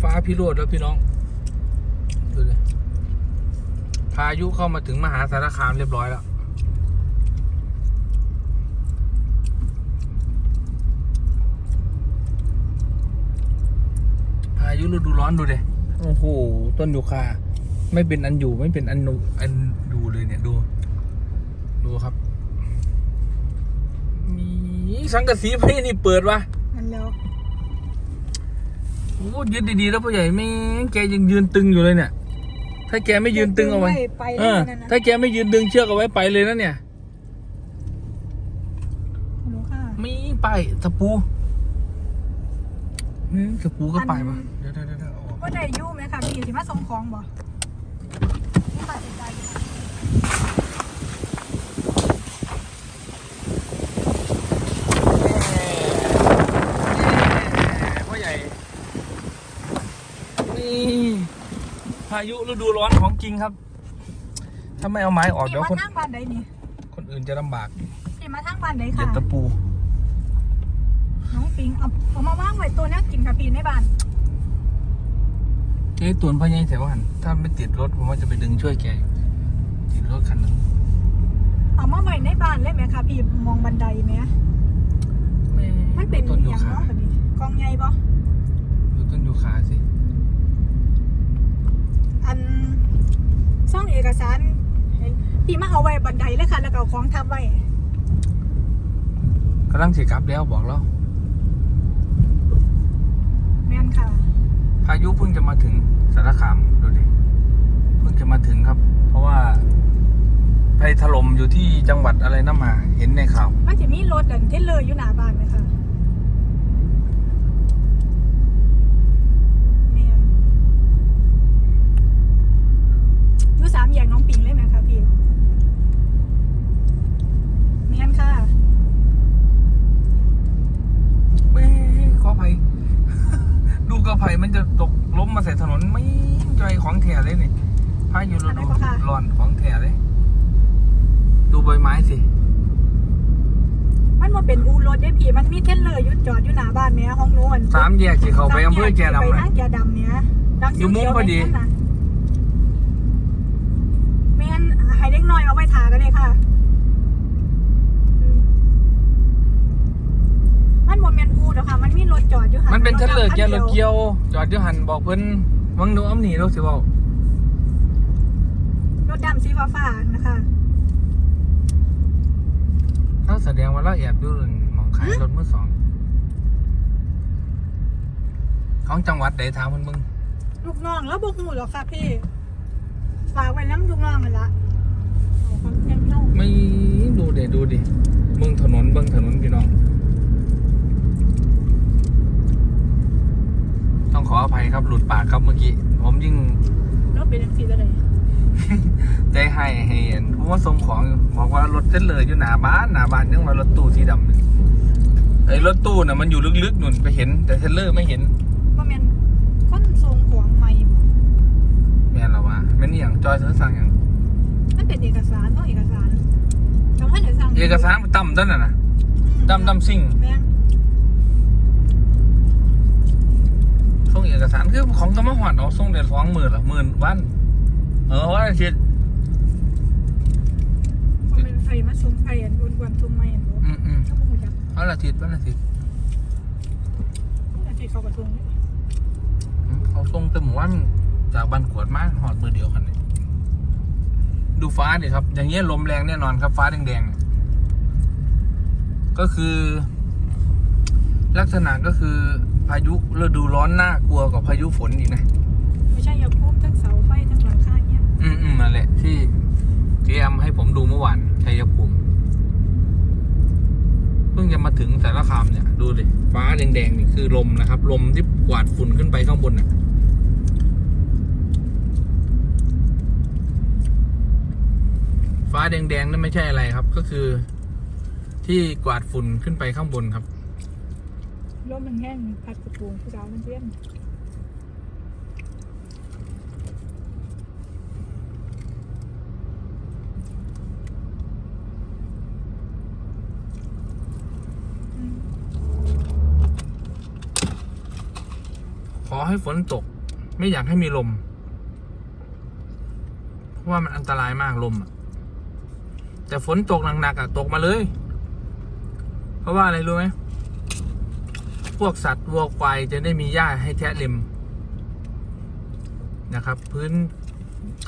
ฟ้าพิโรธแล้วพี่น้องดูเลยพายุเข้ามาถึงมหาสารคามเรียบร้อยแล้วพายุฤดูร้อนดูเดโอ้โหต้นยูคาไม่เป็นอันอยู่ไม่เป็นอันนูอันดูเลยเนี่ยดู ดูครับ มีสังกะสีพี่นี่เปิดวะนั่นแล้ว โอ้ยืนดีๆแล้วพ่อใหญ่ไม่งแกยังยืนตึงอยู่เลยเนี่ย ถ้าแกไม่ยืนตึงเอาไว้ไปเอเลยอนั่นนะถ้าแกไม่ยืนดึงเชือกเอาไว้ไปเลยนะเนี่ยหนูค่ะมีไปตะปูนี่ตะปูก็ไปปะเดี๋ยวเดี๋ยวเดี๋ยวเดี๋ยวเอาออกว่าได้อยู่ไหมคะพี่สิมาส่งของบ่นี่ค่ะติดใจอยู่ พ่อใหญ่ นี่พายุฤดูร้อนของจริงครับ ถ้าไม่เอาไม้ออกพี่เดี๋ยวมาคนทางบ้านใดนี่คนอื่นจะลำบากพี่มาทางบ้านใดเหยียค่ะบตะปู น้องปิงเอาเอามาว่างไว้ตัวเนี้ยกินกับพี่ในบ้านเจ๊ตุนพ่อใหญ่แต่ว่าหันถ้าไม่ติดรถผมว่าจะไปดึงช่วยแกอยู่ติดรถคันหนึงเอามาไว้ในบ้านเลยไหมคะพี่มองบันไดไหมมันเป็นต้นอยูย่างคาเนาะแบบนี้กองใหญ่บ่ดูต้นยูคาสิ อันซ่องเอก สารเห็นพี่มาเอาไว้บันไดเลยค่ะ แล้วก็เอาของทับไว้กำลังสิกลับแล้วบอกแล้วแม่นค่ะ พายุเพิ่งจะมาถึงสารคามดูดิเพิ่งจะมาถึงครับ เพราะว่าไปถล่มอยู่ที่จังหวัดอะไรนะมา เห็นในข่าว มันจะมีรถดันเทรลเลอร์อยู่หน้าบ้านไหมคะแม่นอยู่สามแยกน้องปิงเลยไหมคะพี่แม่นค่ะ เว้ยขออภัย ดูกระไผ่มันจะตกล้มมาใส่ถนนไม่ใจของแถเลยนี่พายุฤดูร้อนของแถเลย ดูใบไม้สิ มันว่าเป็นอูรถได้พี่มันมีเทรลเลอร์อยู่จอดอยู่หน้าบ้านเนี้ยห้องนู้นสามแยกสิเขาไปอำเภอแกดำไปเลยนั่งแกดำเนี้ยดังอยู่มุมพอดีเขียวๆนั่นน่ะแม่นให้เล็กน้อยเอาไว้ทากันเลยค่ะอืมมันบ่แม่นอูดอกค่ะ มันมีรถจอดอยู่หัมันเป็นเทเลอร์คัเกียร์รถดีเกียว จอดอยู่หันบอกเพิ่นวังหนูอ้ำหนีเราสิบอกรถดำสีฟ้าๆนะคะถ้า แสดงว่าเราแอบดูมองขายรถมือสอง ของจังหวัดใดถามเพิ่นมึงลูกน้องแล้วบกหูหรอกค่ะพี่ ฝากไว้น้ำลูกน้องเลยละเอาความเพียงเท่าไม่ดูเดดูดิเบิ่งถนนเบิ่งถนนพี่น้อง ต้องขออภัยครับหลุดปากครับเมื่อกี้ ผมยิ่งรถเป็นยังสีอะไร ใจให้ให้เห็นผมว่าส่งของอยู่บอกว่ารถ เส้นเลยอยู่หน้าบ้านหน้าบ้านยังว่ารถตู้สีดำเลยไอ้รถตู้น่ะมันอยู่ลึกๆหนุนไปเห็น แต่เทรลเลอร์ไม่เห็นว่าแมนคนทรงของใหม่บ่แม่นและว่าแม่นอหย่างจอยซื้อสั่งอย่างมันเป็นเอกสารต้องเอกสารทำให้เดี๋ยวสั่งเอกสารมันต่ำด้านน่ะนะอืมดำดำซิ่งแม่งส่งเอกสารคือของก็มาหอดเอาส่งเดือนสองหมื่นละหมื่นวัน เออวันอาทิตย์ คนเป็นไฟมาซุ้มไฟอันอุ่นก วนทุ่มไม่อันบ่อืมอืมเขาบอกจักวันอาทิตย์วันอาทิตย์อาทิตย์เขากระทงเนี่ยอืมเขาส่งแต่หมู่วันจากบ้านขวดมาหอดมือเดียวกันเลยดูฟ้าดิครับ อย่างเงี้ยลมแรงแน่นอนครับ ฟ้าแดงๆเนี่ยก็คือ ลักษณะก็คือพายุฤดูร้อนน่ากลัวกว่าพายุฝนอีกนะไม่ใช่ยาพุ่มทั้งเสาไฟทั้งหลังคาเนี่ยอืมอืมนั่นแหละที่เจมให้ผมดูเมื่อวานชัยภูมิเพิ่ งจะมาถึงสารคามเนี่ย ดูดิฟ้าแดงๆนี่คือลมนะครับ ลมที่กวาดฝุ่นขึ้นไปข้างบนน่ะฟ้าแดงๆนั่นไม่ใช่อะไรครับ ก็คือ ที่กวาดฝุ่นขึ้นไปข้างบนครับ ลมมันแห้งพัดกระโปรงผู้สาวมันเย็น อืมขอให้ฝนตก ไม่อยากให้มีลม เพราะว่ามันอันตรายมากลมอะแต่ฝนตกหนักๆอะ ตกมาเลย เพราะว่าอะไรรู้ไหมพวกสัตว์วัวควายจะได้มีหญ้าให้แทะเล็มนะครับ พื้น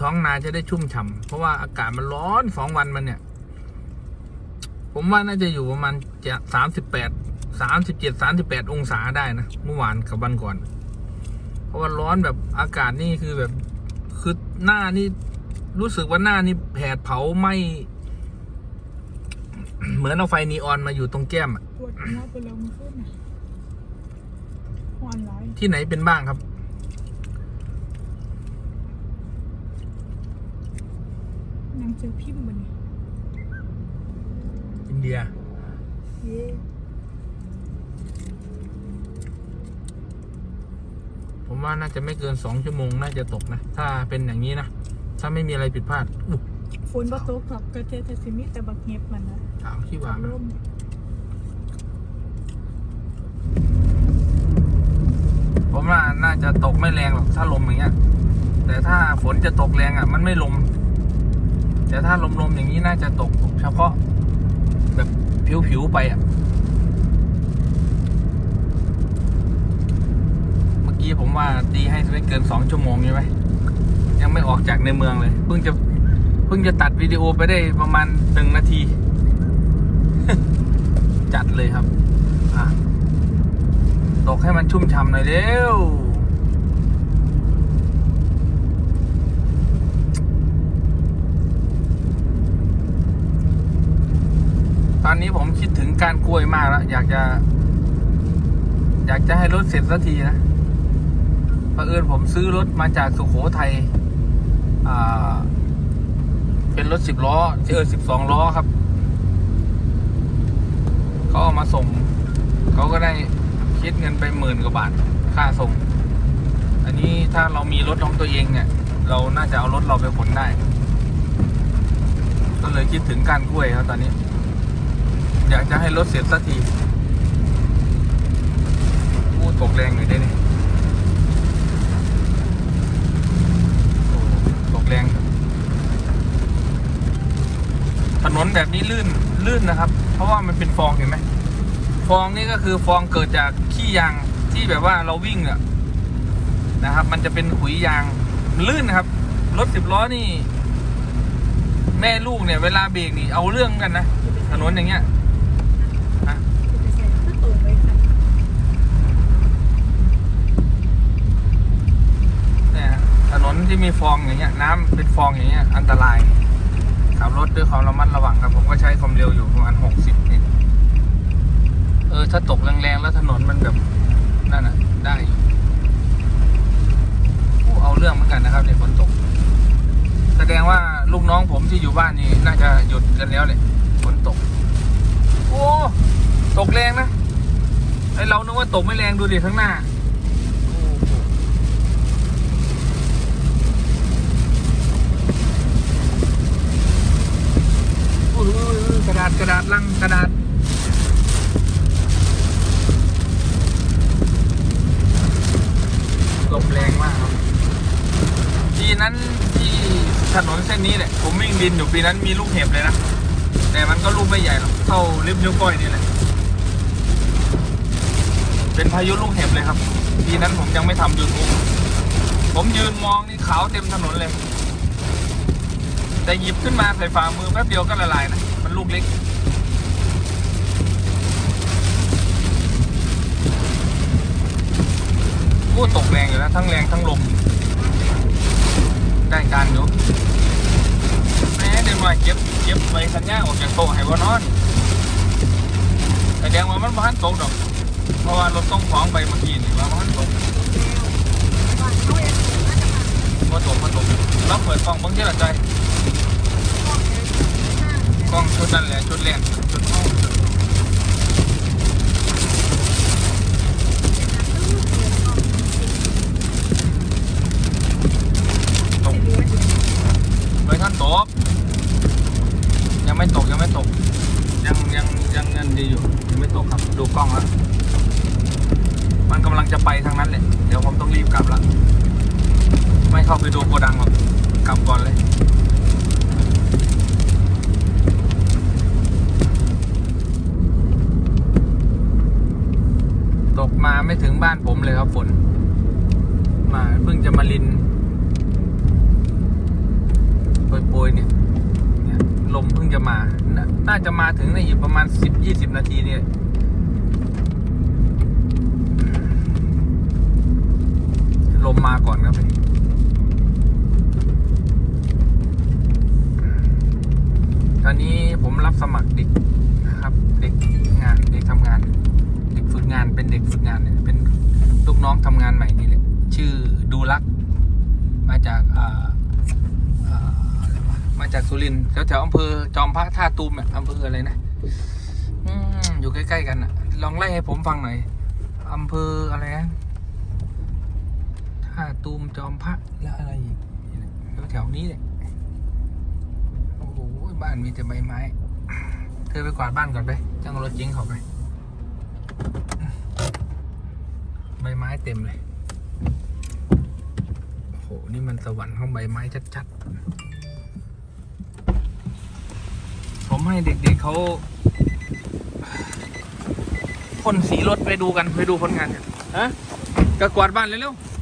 ท้องนาจะได้ชุ่มฉ่ำเพราะว่าอากาศมันร้อนสองวันมันเนี่ย ผมว่าน่าจะอยู่ประมาณจะสามสิบแปดสามสิบเจ็ดสามสิบแปดองศาได้นะ เมื่อวานกับวันก่อน ว่าร้อนแบบอากาศนี่คือแบบคือหน้านี่รู้สึกว่าหน้านี่แผดเผาไหมเหมือนเอาไฟนีออนมาอยู่ตรงแก้มอะปวดหัวไปแล้วมันขึ้นน่ะหวานร้ายที่ไหนเป็นบ้างครับ หนังสือพิมพ์บันนี้อินเดีย เย่ ผมว่าน่าจะไม่เกินสองชั่วโมง น่าจะตกนะ ถ้าเป็นอย่างนี้นะ ถ้าไม่มีอะไรผิดพลาดอุ๊ยฝนบ่ตกหรอกกระเทยแต่สิมีแต่บักเห็บมันนะถามที่ว่ามัน ร่มผมว่าน่าจะตกไม่แรงหรอกถ้าลมอย่างเงี้ย แต่ถ้าฝนจะตกแรงอะ มันไม่ลม แต่ถ้าลมๆอย่างนี้น่าจะตกเฉพาะ แบบผิวๆไปอะ เมื่อ กี้ผมว่าตีให้ไม่เกินสองชั่วโมงใช่ไหมยังไม่ออกจากในเมืองเลย เพิ่งจะเพิ่งจะตัดวิดีโอไปได้ประมาณหนึ่งนาที จัดเลยครับตกให้มันชุ่มฉ่ำหน่อยเร็วตอนนี้ผมคิดถึงการกล้วยมากแล้ว อยากจะ อยากจะให้รถเสร็จสักทีนะ เอิญผมซื้อรถมาจากสุโขทัยเป็นรถสิบล้อเออสิบสองล้อครับเขาเอามาส่งเขาก็ได้คิดเงินไปหมื่นกว่าบาทค่าส่ง อันนี้ถ้าเรามีรถของตัวเองเนี่ย เราน่าจะเอารถเราไปขนได้ ก็เลยคิดถึงการกล้วยครับตอนนี้ อยากจะให้รถเสร็จสักทีอู้ตกแรงหน่อยได้ไหมโอ้ตก แรงถนนแบบนี้ลื่นลื่นนะครับ เพราะว่ามันเป็นฟองเห็นไหมฟองนี่ก็คือฟองเกิดจากขี้ยางที่แบบว่าเราวิ่งอะนะครับ มันจะเป็นขุยยางลื่นนะครับรถสิบล้อนี่ แม่ลูกเนี่ย เวลาเบรกนี่เอาเรื่องกันนะถนนอย่างเงี้ย ฮะ จะไปใส่ก็ตกไปค่ะ เนี่ยฮะถ นนที่มีฟองอย่างเงี้ยน้ำเป็นฟองอย่างเงี้ยอันตรายขับรถด้วยความระมัดระวังครับผมก็ใช้ความเร็วอยู่ประมาณหกสิบนี่เออถ้าตกแรงๆแล้วถนนมันแบบนั่นอะได้อยู่เอาเรื่องเหมือนกันนะครับในฝนตก แสดงว่าลูกน้องผมที่อยู่บ้านนี่น่าจะหยุดกันแล้วเลยฝนตก โอ้ ตกแรงนะไอเรานึกว่าตกไม่แรงดูดิข้างหน้า โอ้โห อุ้ยอุ้ยอุ้ยกระ ดาษกระดาษลังกระดาษลมแรงมากครับปีนั้นที่ถนนเส้นนี้แหละผมวิ่งดินอยู่ปีนั้นมีลูกเห็บเลยนะ แต่มันก็ลูกไม่ใหญ่หรอกเท่าริบนิ้วก้อยนี่แหละ เป็นพายุลูกเห็บเลยครับ ปีนั้นผมยังไม่ทำยูทูบผมยืนมองนี่ขาวเต็มถนนเลย แต่หยิบขึ้นมาใส่ฝ่ามือแป๊บเดียวก็ละลายนะ ลูกเล็ก พูดตกแรงอยู่แล้วทั้งแรงทั้งลม ได้การอยู่แม่เดี๋ยวมาเก็บเก็บใบสัญญาออกจากโต๊ะให้ว่านอนแต่แดงว่ามันบ้านตกดอก เพราะว่ารถต้องของไปเมื่อกี้นี่ว่ามันตกบ้านเขาเองน่าจะมาตกมาตกแล้วเปิดกล้องบางทีละใจ ห้องเลยห้าง กล้องชุดนั่นแหละชุดแรกชุดห้องตกเลยท่านตกยังไม่ตกยังไม่ตก ยังยังยังเงินดีอยู่ยังไม่ตกครับดูกล้องแล้วมันกำลังจะไปทางนั้นแหละเดี๋ยวผมต้องรีบกลับละไม่เข้าไปดูโกดังหรอกกลับก่อนเลย มาไม่ถึงบ้านผมเลยครับฝน มาเพิ่งจะมาลินโปรยๆเนี่ยเนี่ยลมเพิ่งจะมา น่าจะมาถึงในอีกประมาณสิบยี่สิบนาทีเนี่ยลมมาก่อนครับตอนนี้ผมรับสมัครเด็กนะครับ เด็กงาน เด็กทำงาน ด็กฝึกงานเป็นเด็กฝึกงานเนี่ยเป็นลูกน้องทำงานใหม่นี่แหละชื่อดูรัก มาจากอ่าอ่าอะไรมาจากสุรินทร์แถวแถวอำเภอจอมพระท่าตูมอะอำเภออะไรนะอยู่ใกล้ๆกันอะลองไล่ให้ผมฟังหน่อยอำเภออะไรนะท่าตูมจอมพระแล้วอะไรอีกแหละแถวๆนี้เนี่ยโอ้โหบ้านมีแต่ใบไม้ เธอไปกวาดบ้านก่อนไปจ้างรถจิ้งเขาไป ใบไม้เต็มเลย โอ้โห นี่มันสวรรค์ของใบไม้ชัดๆ ผมให้เด็กๆเขาพ่นสีรถไปดูกัน ไปดูผลงานกันฮะกกวาดบ้านเร็วๆ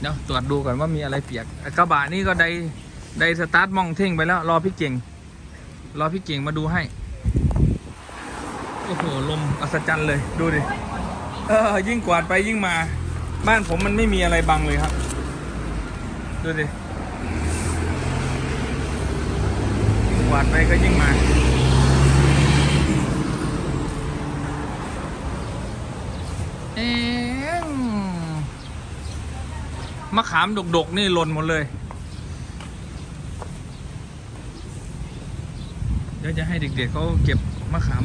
เดี๋ยวตรวจดูก่อนว่ามีอะไรเปียกกระบะนี่ก็ไดไดสตาร์ทมองเท่งไปแล้ว รอพี่เก่ง รอพี่เก่งมาดูให้ โอ้โห ลมอัศจรรย์เลย ดูดิ เออ ยิ่งกวาดไปยิ่งมา บ้านผมมันไม่มีอะไรบังเลยครับ ดูดิ ยิ่งกวาดไปก็ยิ่งมาเอ็งมะขามดกๆ นี่หล่นหมดเลย เดี๋ยวจะให้เด็กๆเขาเก็บมะขาม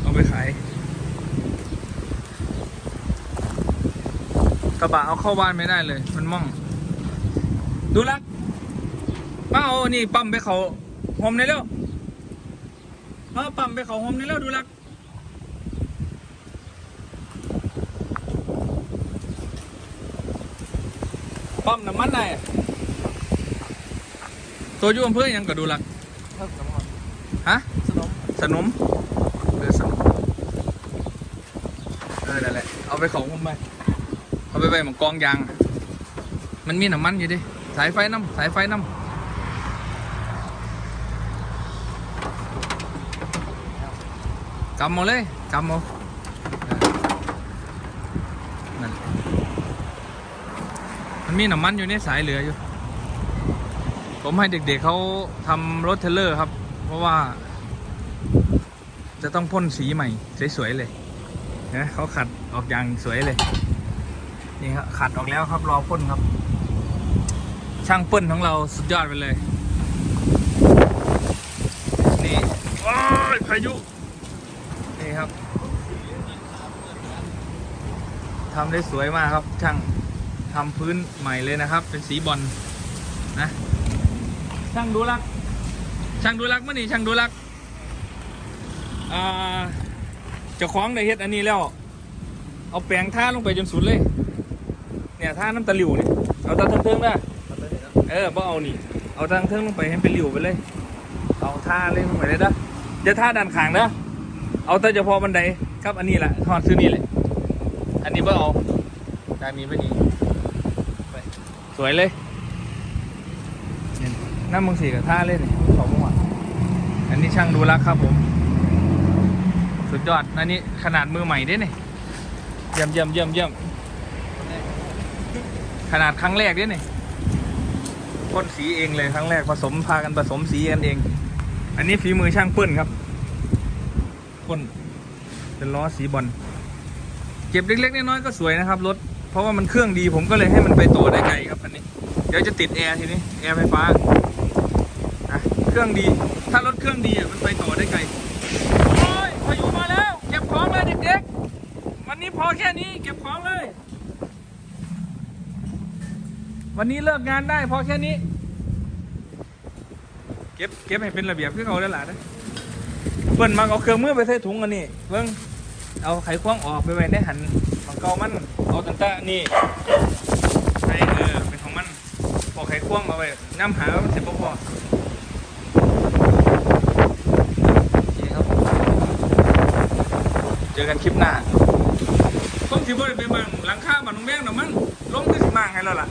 เอาไปขายกระบะเอาเข้าบ้านไม่ได้เลย มันม่อง ดูลักมาเอานี่ปั๊มไปเขาโฮมในเร็วมาเอาปั๊มไปเขาโฮมในเร็วดูลักปั๊มน้ำมันได้อะตัวยุ่อำเพื่อยังก็ดูลัก ฮะสนมสนมเออสนมเออนั่นแหละเอาไปของผมไปเอาไปไปหมองกองยาง มันมีน้ำมันอยู่ดิสายไฟน้ำสายไฟน้ำกำมาเลยกำมาเออนั่นแหละมันมีน้ำมันอยู่ในสายเหลืออยู่ ผมให้เด็กๆเขาทำรถเทเลอร์ครับ เพราะว่า จะต้องพ่นสีใหม่ สวย ๆ เลยนะเขาขัดออกอย่างสวยเลย นี่ครับขัดออกแล้วครับรอพ่นครับ ช่างเปิ้ลของเราสุดยอดไปเลย นี่โอ้ยพายุ นี่ครับทำได้สวยมากครับช่างทำพื้นใหม่เลยนะครับ เป็นสีบอลนะ ช่างดูรัก ช่างดูรักมื่อนี่ช่างดูรักอ่าเจ้าของได้เฮ็ดอันนี้แล้ว เอาแปรงท่าลงไปจนสุดเลย เนี่ยท่าน้ำตะหลิวเนี่ยเอาตาเทิงๆนะเออบ่เอานี่ เอาทางเทิงลงไปให้เป็นหลิวไปเลย เอาท่าเลยลงไปเลยนะอย่าท่าด้านข้างนะเอาแต่เฉพาะบันไดครับอันนี้แหละทอดซื้อนี่แหละอันนี้บ่เอาด้านนี้ไม่ดีไปสวยเลย น้ำมึงสีกับท่าเลยนี่สองหัวอันนี้ช่างดูรักครับผม สุดยอด อันนี้ขนาดมือใหม่ด้วยนี่เยี่ยมเยี่ยมเยี่ยมเยี่ยมขนาดครั้งแรกด้วยนี่พ่นสีเองเลยครั้งแรกผสมพากันผสมสีกันเอง อันนี้ฝีมือช่างเปิ้ลครับพ่นเป็นล้อสีบอลเก็บเล็กๆน้อยๆก็สวยนะครับรถเพราะว่ามันเครื่องดีผมก็เลยให้มันไปต่อได้ไกลครับอันนี้ เดี๋ยวจะติดแอร์ทีนี้แอร์ไฟฟ้า เครื่องดี ถ้ารถเครื่องดีอะมันไปต่อได้ไกลโอ้ยพายุมาแล้ว เก็บของเลยเด็กๆ วันนี้พอแค่นี้เก็บของเลย วันนี้เลิกงานได้พอแค่นี้ เก็บเก็บให้เป็นระเบียบขึ้นเขาได้หละนะเปิ้นมักเอาเครื่องมือไปใส่ถุงอันนี้เบิ่งเอาไขควงออกไปไว้ในหันมันเก่ามันเอาตั้งแต่นี่ใส่เออเป็นของมันพอไขควงเอาไว้น้ำหามันเสร็จบ่พอเคครับผมเจอกัน คลิปหน้าต้องสิบ่ได้ไปเบิ่งหลังคาบ้านน้องแบงดอกมันลงคือสิมางให้แล้วล่ะ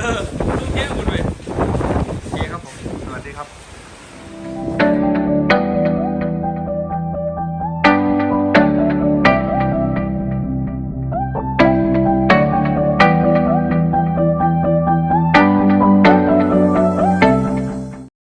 เออต้องแก้หมดเว้ยโอเคครับผม สวัสดีครับ